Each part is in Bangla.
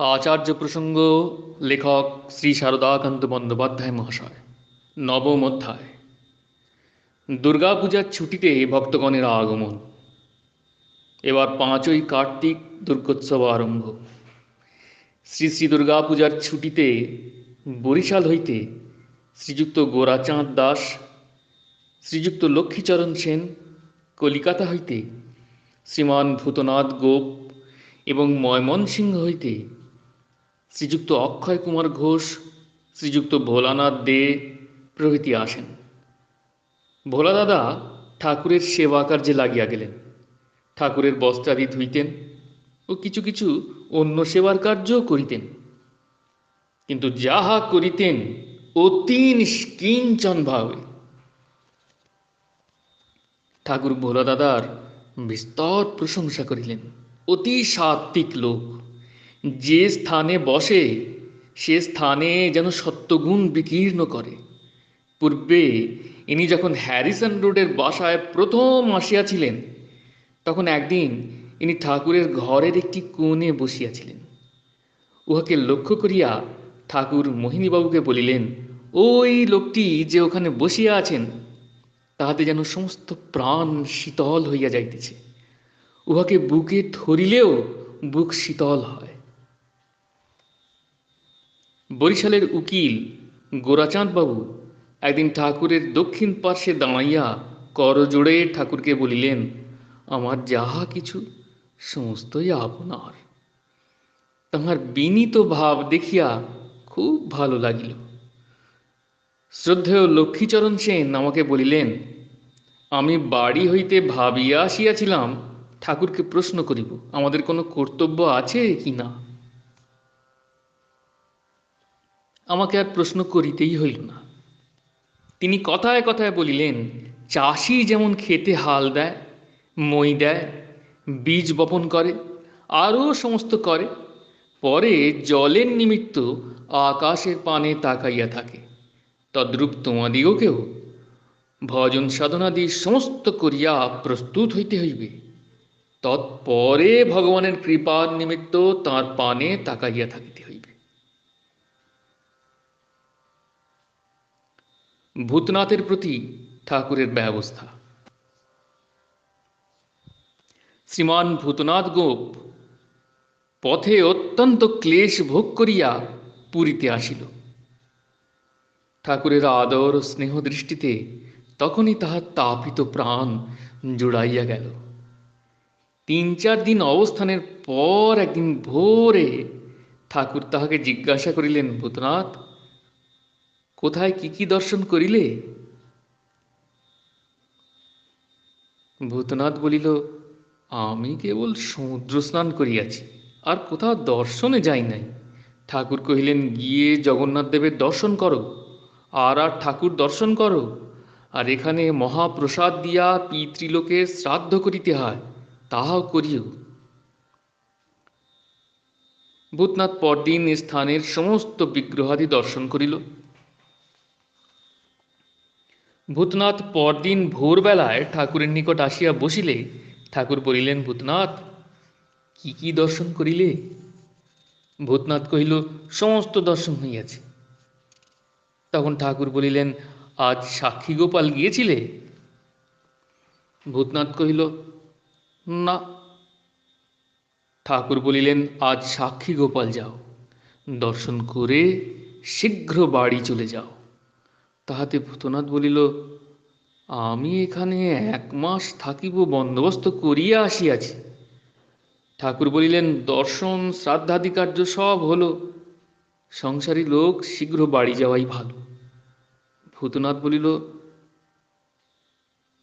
আচার্য প্রসঙ্গ, লেখক শ্রী শারদাকান্ত বন্দ্যোপাধ্যায় মহাশয়, নবম অধ্যায়। দুর্গাপূজার ছুটিতে ভক্তগণের আগমন। এবার পাঁচই কার্তিক দুর্গোৎসব আরম্ভ। শ্রী শ্রী দুর্গাপূজার ছুটিতে বরিশাল হইতে শ্রীযুক্ত গোরাচাঁদ দাস, শ্রীযুক্ত লক্ষ্মীচরণ সেন কলিকাতা হইতে শ্রীমান ভূতনাথ গোপ এবং ময়মনসিংহ হইতে শ্রীযুক্ত অক্ষয় কুমার ঘোষ, শ্রীযুক্ত ভোলানাথ দে প্রভৃতি আসেন। ভোলা দাদা ঠাকুরের সেবা কার্যে লাগিয়া গেলেন। ঠাকুরের বস্ত্রাদি ধুইতেন ও কিছু কিছু অন্য সেবার কার্যও করিতেন। কিন্তু যাহা করিতেন, অতি নিষ্কিঞ্চন ভাবে। ঠাকুর ভোলা দাদার বিস্তর প্রশংসা করিলেন। অতি সাত্বিক লোক। যে স্থানে বসে, সে স্থানে যেন সত্যগুণ বিকীর্ণ করে। পূর্বে ইনি যখন হ্যারিসন রোডের বাসায় প্রথম আসিয়াছিলেন, তখন একদিন ইনি ঠাকুরের ঘরের একটি কোণে বসিয়াছিলেন। উহাকে লক্ষ্য করিয়া ঠাকুর মোহিনীবাবুকে বলিলেন, ওই লোকটি যে ওখানে বসিয়া আছেন, তাহাতে যেন সমস্ত প্রাণ শীতল হইয়া যাইতেছে। উহাকে বুকে ধরিলেও বুক শীতল হয়। বরিশালের উকিল গোরাচাঁদ বাবু একদিন ঠাকুরের দক্ষিণ পার্শ্বে দাঁড়াইয়া করজোড়ে ঠাকুরকে বলিলেন, আমার যাহা কিছু, সমস্তই আপনার। তাহার বিনীত ভাব দেখিয়া খুব ভালো লাগিল। শ্রদ্ধেয় লক্ষ্মীচরণ সেন আমাকে বলিলেন, আমি বাড়ি হইতে ভাবিয়া আসিয়াছিলাম, ঠাকুরকে প্রশ্ন করিব, আমাদের কোনো কর্তব্য আছে কি না? আমাকে আর প্রশ্ন করিতেই হইল না। তিনি কথায় কথায় বলিলেন, চাষি যেমন খেতে হাল দেয়, মই দেয়, বীজ বপন করে, আরও সমস্ত করে, পরে জলের নিমিত্ত আকাশের পানে তাকাইয়া থাকে। তদ্রূপ তোমাদিগকেও ভজন সাধনাদি সমস্ত করিয়া প্রস্তুত হইতে হইবে। তৎপরে ভগবানের কৃপার নিমিত্ত তার পানে তাকাইয়া থাকিতে হইবে ভূতনাথের প্রতি ঠাকুরের ব্যবস্থা। শ্রীমান ভূতনাথ গোপ পথে অত্যন্ত ক্লেশ ভোগ করিয়া পুরীতে আসিল। ঠাকুরের আদর স্নেহ দৃষ্টিতে তখনই তাহার তাপিত প্রাণ জুড়াইয়া গেল। তিন চার দিন অবস্থানের পর একদিন ভোরে ঠাকুর তাহাকে জিজ্ঞাসা করিলেন, ভূতনাথ কোথায় কি কি দর্শন করিলে? ভূতনাথ বলিল, আমি কেবল সমুদ্র স্নান করিয়াছি, আর কোথাও দর্শনে যাই নাই। ঠাকুর কহিলেন, গিয়ে জগন্নাথ দেবের দর্শন করো, আর আর ঠাকুর দর্শন করো, আর এখানে মহাপ্রসাদ দিয়া পিতৃলোকের শ্রাদ্ধ করিতে হয়, তাহাও করিও। ভূতনাথ পরদিন স্থানের সমস্ত বিগ্রহাদি দর্শন করিল। ভূতনাথ পরদিন ভোরবেলায় ঠাকুরের নিকট আসিয়া বসিলে, ঠাকুর বলিলেন, ভূতনাথ, কি কি দর্শন করিলে? ভূতনাথ কহিল, সমস্ত দর্শন হইয়াছে। তখন ঠাকুর বলিলেন, আজ সাক্ষী গোপাল গিয়েছিলে? ভূতনাথ কহিল, না। ঠাকুর বলিলেন, আজ সাক্ষী গোপাল যাও। দর্শন করে শীঘ্র বাড়ি চলে যাও। তাহাতে ভূতনাথ বলিল, আমি এখানে এক মাস থাকিব বন্দোবস্ত করিয়া আসিয়াছি। ঠাকুর বলিলেন, দর্শন শ্রাদ্ধাদি কার্য সব হলো। সংসারী লোক শীঘ্র বাড়ি যাওয়াই ভালো। ভূতনাথ বলিল,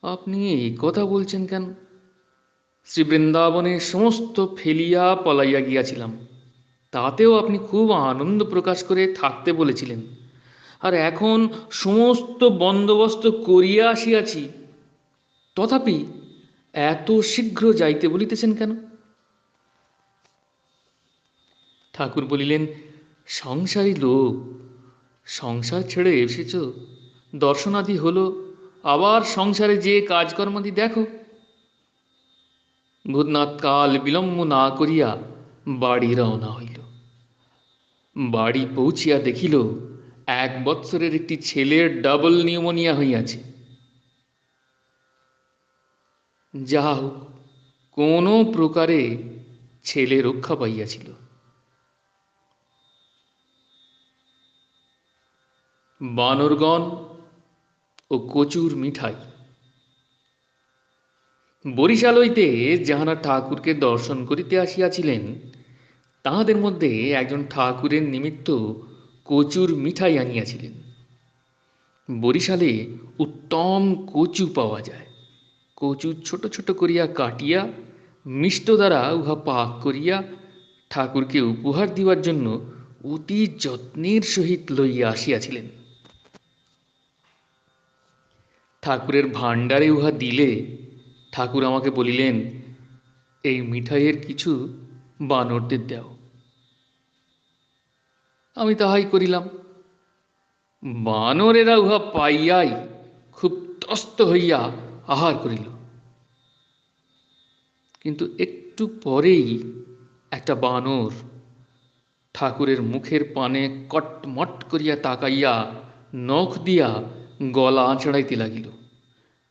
আপনি এই কথা বলছেন কেন? শ্রী বৃন্দাবনে সমস্ত ফেলিয়া পলাইয়া গিয়াছিলাম। তাতেও আপনি খুব আনন্দ প্রকাশ করে থাকতে বলেছিলেন। আর এখন সমস্ত বন্দোবস্ত করিয়া আসিয়াছি। তথাপি এত শীঘ্র যাইতে বলিতেছেন কেন? ঠাকুর বলিলেন, সংসারী লোক, সংসার ছেড়ে এসেছ। দর্শনাদি হলো, আবার সংসারে যে কাজকর্মাদি দেখো। ভূতনাথ কাল বিলম্ব না করিয়া বাড়ি রওনা হইল। বাড়ি পৌঁছিয়া দেখিল এক বৎসরের একটি ছেলের ডাবল নিউমোনিয়া হইয়াছে। যাহা হোক, কোনো প্রকারে ছেলে রক্ষা পাইয়াছিল। বানরগণ ও কচুর মিঠাই। বরিশাল হইতে যাহারা ঠাকুরকে দর্শন করিতে আসিয়াছিলেন, তাহাদের মধ্যে একজন ঠাকুরের নিমিত্ত কচুর মিঠাই আনিয়াছিলেন। বরিশালে উত্তম কচু পাওয়া যায়। কচু ছোট ছোট করিয়া কাটিয়া, মিষ্ট দ্বারা উহা পাক করিয়া ঠাকুরকে উপহার দিবার জন্য অতি যত্নের সহিত লইয়া আসিয়াছিলেন। ঠাকুরের ভাণ্ডারে উহা দিলে ঠাকুর আমাকে বলিলেন, এই মিঠাইয়ের কিছু বানরদের দাও। আমি তাহাই করিলাম। বানরেরা উহা পাইয়াই খুব ত্রস্ত হইয়া আহার করিল। কিন্তু একটু পরেই একটা বানর ঠাকুরের মুখের পানে কটমট করিয়া তাকাইয়া নখ দিয়া গলা আঁচড়াইতে লাগিল।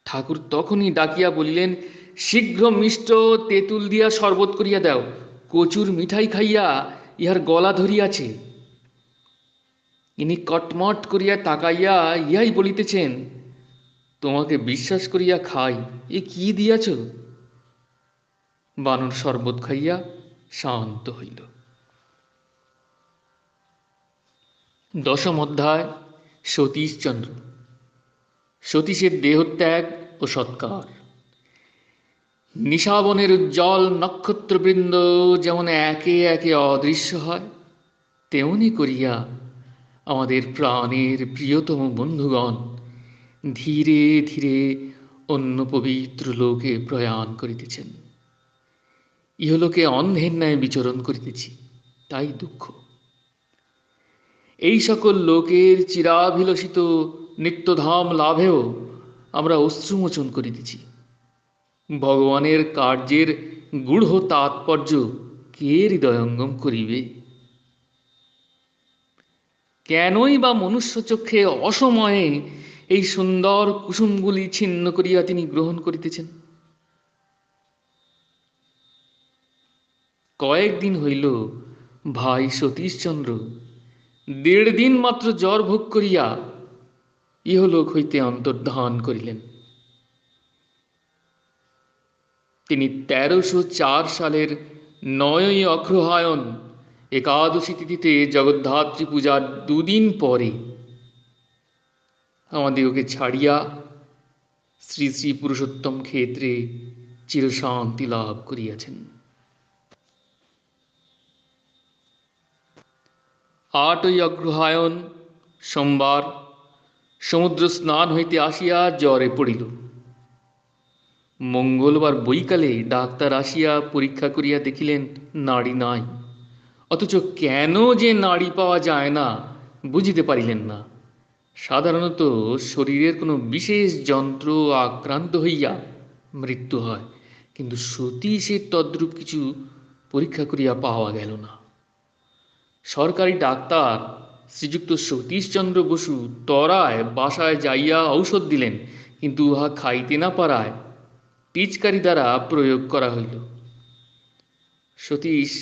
ঠাকুর তখনই ডাকিয়া বলিলেন, শীঘ্র মিষ্ট তেঁতুল দিয়া শরবত করিয়া দাও, কচুর মিঠাই খাইয়া ইহার গলা ধরিয়াছে। ইনি কটমট করিয়া তাকাইয়া ইহাই বলিতেছেন, তোমাকে বিশ্বাস করিয়া খাই, এ কি দিয়াছ? বানর শরবত খাইয়া শান্ত হইল। দশম অধ্যায়, সতীশচন্দ্র। সতীশের দেহত্যাগ ও সৎকার। নিশাবনের উজ্জ্বল নক্ষত্রবৃন্দ যেমন একে একে অদৃশ্য হয়, তেমনি করিয়া আমাদের প্রাণের প্রিয়তম বন্ধুগণ, ধীরে ধীরে অন্য পবিত্র লোকে প্রয়াণ করিতেছেন। ইহলোকে অন্ধের ন্যায় বিচরণ করিতেছি, তাই দুঃখ। এই সকল লোকের চিরাভিলষিত নিত্যধাম লাভেও আমরা অশ্রুমোচন করিতেছি। ভগবানের কার্যের গূঢ় তাৎপর্য কে হৃদয়ঙ্গম করিবে? কেনই বা মনুষ্য চক্ষে অসময়ে এই সুন্দর কুসুমগুলি ছিন্ন করিয়া তিনি গ্রহণ করিতেছেন? কয়েকদিন হইল, ভাই সতীশচন্দ্র, দেড় দিন মাত্র জ্বর ভোগ করিয়া ইহলোক হইতে অন্তর্ধান করিলেন। তিনি তেরোশো চার সালের নয়ই অগ্রহায়ণ একাদশী তিথিতে জগদ্ধাত্রী পূজার দুদিন পরে আমাদিগকে ছাড়িয়া শ্রী শ্রী পুরুষোত্তম ক্ষেত্রে চিরশান্তি লাভ করিয়াছেন। আটই অগ্রহায়ণ সোমবার সমুদ্র স্নান হইতে আসিয়া জ্বরে পড়িল। মঙ্গলবার বৈকালে ডাক্তার আসিয়া পরীক্ষা করিয়া দেখিলেন, নাড়ি নাই। অথচ কেন যে নাড়ি পাওয়া যায় না, বুঝিতে পারিলেন না। সাধারণত শরীরের কোনো বিশেষ যন্ত্র আক্রান্ত হইয়া মৃত্যু হয়, কিন্তু সতীশের তদ্রূপ কিছু পরীক্ষা করিয়া পাওয়া গেল না। সরকারি ডাক্তার শ্রীযুক্ত সতীশচন্দ্র বসু তরায় বাসায় যাইয়া ঔষধ দিলেন, কিন্তু উহা খাইতে না পারায় পিচকারি দ্বারা প্রয়োগ করা হইল। সতীশ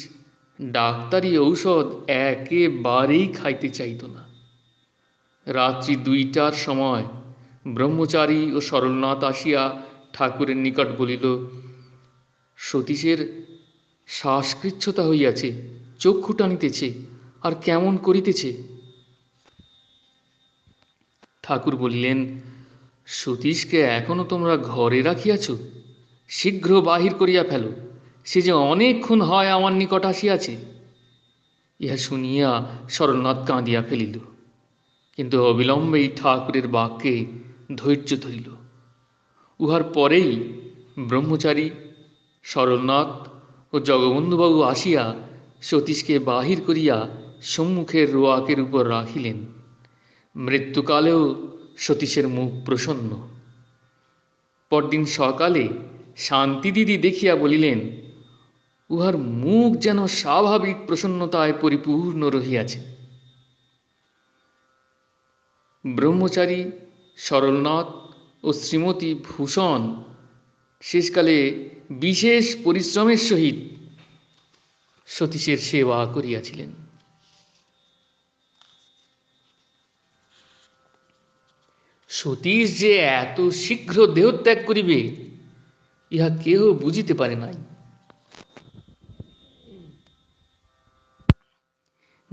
ডাক্তারি ঔষধ একেবারেই খাইতে চাইত না। রাত্রি দুইটার সময় ব্রহ্মচারী ও সরলনাথ আসিয়া ঠাকুরের নিকট বলিল, সতীশের শ্বাসকৃচ্ছতা হইয়াছে, চক্ষু টানিতেছে, আর কেমন করিতেছে? ঠাকুর বলিলেন, সতীশকে এখনও তোমরা ঘরে রাখিয়াছ? শীঘ্র বাহির করিয়া ফেলো। সে যে অনেকক্ষণ হয় আমার নিকট আসিয়াছে, ইহা শুনিয়া সরলনাথ কাঁদিয়া ফেলিল। কিন্তু অবিলম্বেই ঠাকুরের বাক্যে ধৈর্য ধরিল। উহার পরেই ব্রহ্মচারী সরলনাথ ও জগবন্ধুবাবু আসিয়া সতীশকে বাহির করিয়া সম্মুখের রোয়াকের উপর রাখিলেন। মৃত্যুকালেও সতীশের মুখ প্রসন্ন। পরদিন সকালে শান্তি দিদি দেখিয়া বলিলেন উহার মুখ যেন স্বাভাবিক প্রসন্নতায় পরিপূর্ণ রহিয়াছে। ব্রহ্মচারী সরলনাথ ও শ্রীমতী ভূষণ শেষকালে বিশেষ পরিশ্রমের সহিত সতীশের সেবা করিয়াছিলেন। সতীশ যে এত শীঘ্র দেহত্যাগ করিবে, ইহা কেহ বুঝিতে পারে নাই।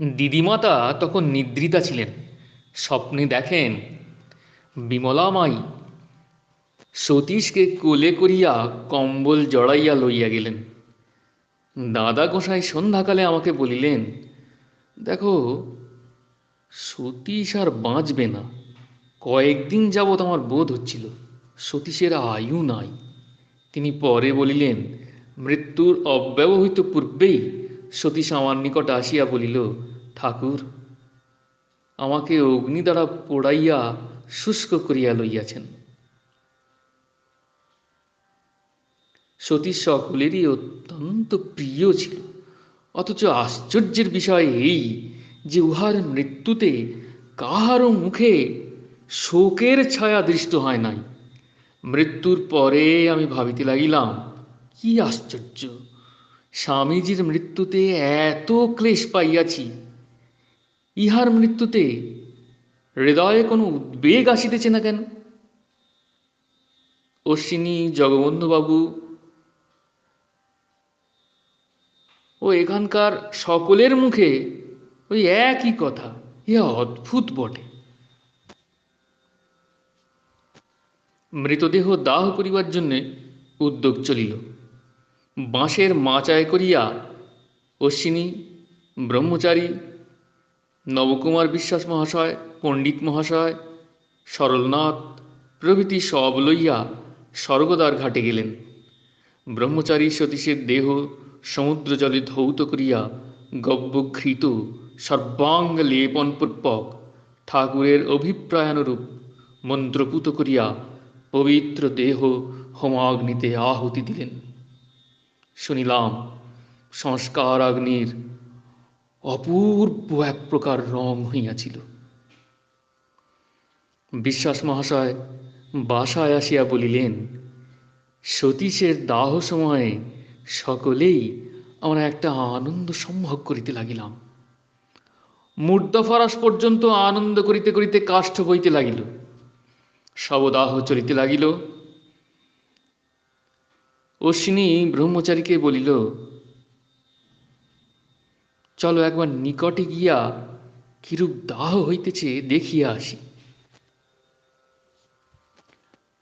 দিদিমাতা তখন নিদ্রিতা ছিলেন। স্বপ্নে দেখেন, বিমলামাই সতীশকে কোলে করিয়া কম্বল জড়াইয়া লইয়া গেলেন। দাদা গোসাই সন্ধ্যাকালে আমাকে বলিলেন, দেখো, সতীশ আর বাঁচবে না। কয়েকদিন যাবৎ আমার বোধ হচ্ছিল সতীশের আয়ু নাই। তিনি পরে বলিলেন, মৃত্যুর অব্যবহিত পূর্বেই সতীশ আমার নিকট আসিয়া বলিল, ঠাকুর, আমাকে অগ্নি দ্বারা পোড়াইয়া শুষ্ক করিয়া লইয়াছেন। সতীশ সকলেরই অত্যন্ত প্রিয় ছিল। অথচ আশ্চর্যের বিষয় এই যে উহার মৃত্যুতে কাহারও মুখে শোকের ছায়া দৃষ্ট হয় নাই। মৃত্যুর পরে আমি ভাবিতে লাগিলাম, কি আশ্চর্য! স্বামীজির মৃত্যুতে এত ক্লেশ পাইয়াছি, ইহার মৃত্যুতে হৃদয়ে কোনো উদ্বেগ আসিতেছে না কেন? অশ্বিনী জগবন্ধুবাবু, ও এখানকার সকলের মুখে ওই একই কথা ইহা অদ্ভুত বটে। মৃতদেহ দাহ করিবার জন্যে উদ্যোগ চলিল। বাঁশের মাচায় করিয়া অশ্বিনী, ব্রহ্মচারী, নবকুমার বিশ্বাস মহাশয়, পণ্ডিত মহাশয়, সরলনাথ প্রভৃতি সব লইয়া স্বর্গদ্বার ঘাটে গেলেন। ব্রহ্মচারী সতীশের দেহ সমুদ্র জলে ধৌত করিয়া গব্যঘৃত সর্বাঙ্গ লেপনপূর্বক ঠাকুরের অভিপ্রায়ানুরূপ মন্ত্রপুত করিয়া পবিত্র দেহ হোমাগ্নিতে আহুতি দিলেন। শুনিলাম সংস্কার অগ্নির অপূর্ব এক প্রকার রং হইয়াছিল। বিশ্বাস মহাশয় বাসায় আসিয়া বলিলেন, সতীশের দাহ সময়ে সকলেই আমরা একটা আনন্দ সম্ভব করিতে লাগিলাম। মূর্ধফরাস পর্যন্ত আনন্দ করিতে করিতে কাষ্ঠ বইতে লাগিল। শবদাহ চলিতে লাগিল। অশ্বিনী ব্রহ্মচারীকে বলিল, চলো একবার নিকটে গিয়া কিরূপ দাহ হইতেছে দেখিয়া আসি।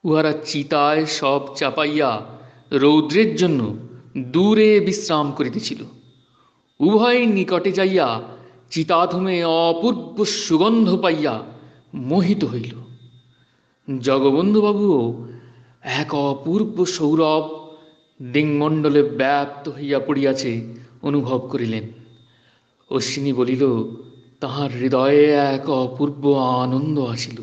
উহারা চিতায় সব চাপাইয়া রৌদ্রের জন্য দূরে বিশ্রাম করিতেছিল। উভয় নিকটে যাইয়া চিতাধূমে অপূর্ব সুগন্ধ পাইয়া মোহিত হইল। জগবন্ধুবাবুও এক অপূর্ব সৌরভ দিংমণ্ডলে ব্যাপ্ত হইয়া পড়িয়াছে, অনুভব করিলেন। অশ্বিনী বলিল, তাহার হৃদয়ে এক অপূর্ব আনন্দ আসিল।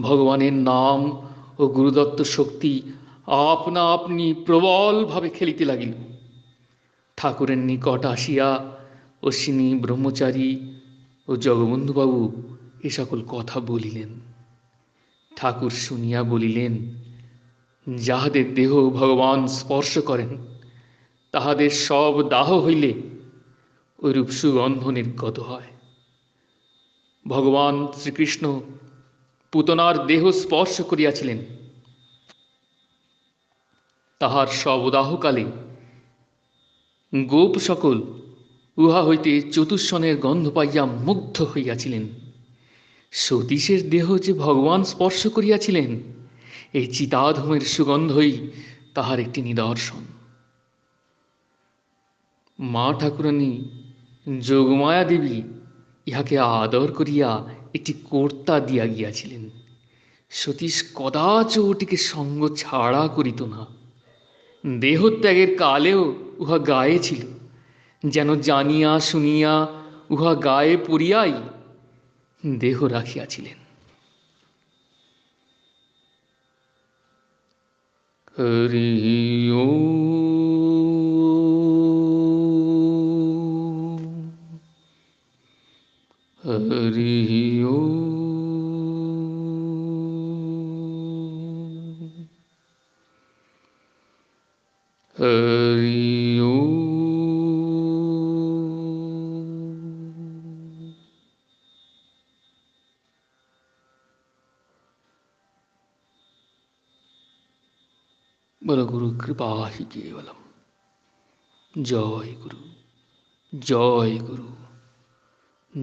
ভগবানের নাম ও গুরুদত্ত শক্তি আপনা আপনি প্রবলভাবে খেলিতে লাগিল। ঠাকুরের নিকট আসিয়া অশ্বিনী, ব্রহ্মচারী ও জগবন্ধুবাবু এ সকল কথা বলিলেন। ঠাকুর শুনিয়া বলিলেন যাহাদের দেহ ভগবান স্পর্শ করেন, তাহাদের সব দাহ হইলে ওইরূপ সুগন্ধ নির্গত হয়। ভগবান শ্রীকৃষ্ণ পুতনার দেহ স্পর্শ করিয়াছিলেন। তাহার সবদাহকালে গোপ সকল উহা হইতে চতুষ্ষণের গন্ধ পাইয়া মুগ্ধ হইয়াছিলেন। সতীশের দেহ যে ভগবান স্পর্শ করিয়াছিলেন এই চিতাধূমের সুগন্ধই তাহার একটি নিদর্শন। মা ঠাকুরানী, যোগমায়া দেবী ইহাকে আদর করিয়া একটি কর্তা দিয়া গিয়াছিলেন। সতীশ কদাচ ওটিকে সঙ্গ ছাড়া করিত না। দেহত্যাগের কালেও উহা গায়ে ছিল। যেন জানিয়া শুনিয়া উহা গায়ে পড়িয়াই দেহ রাখিয়াছিলেন। হরি ও बोलो गुरु कृपा ही केवलम। जय गुरु जय गुरु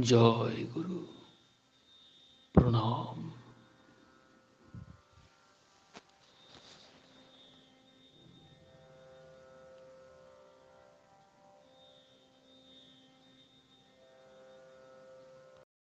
जय गुरु। प्रणाम।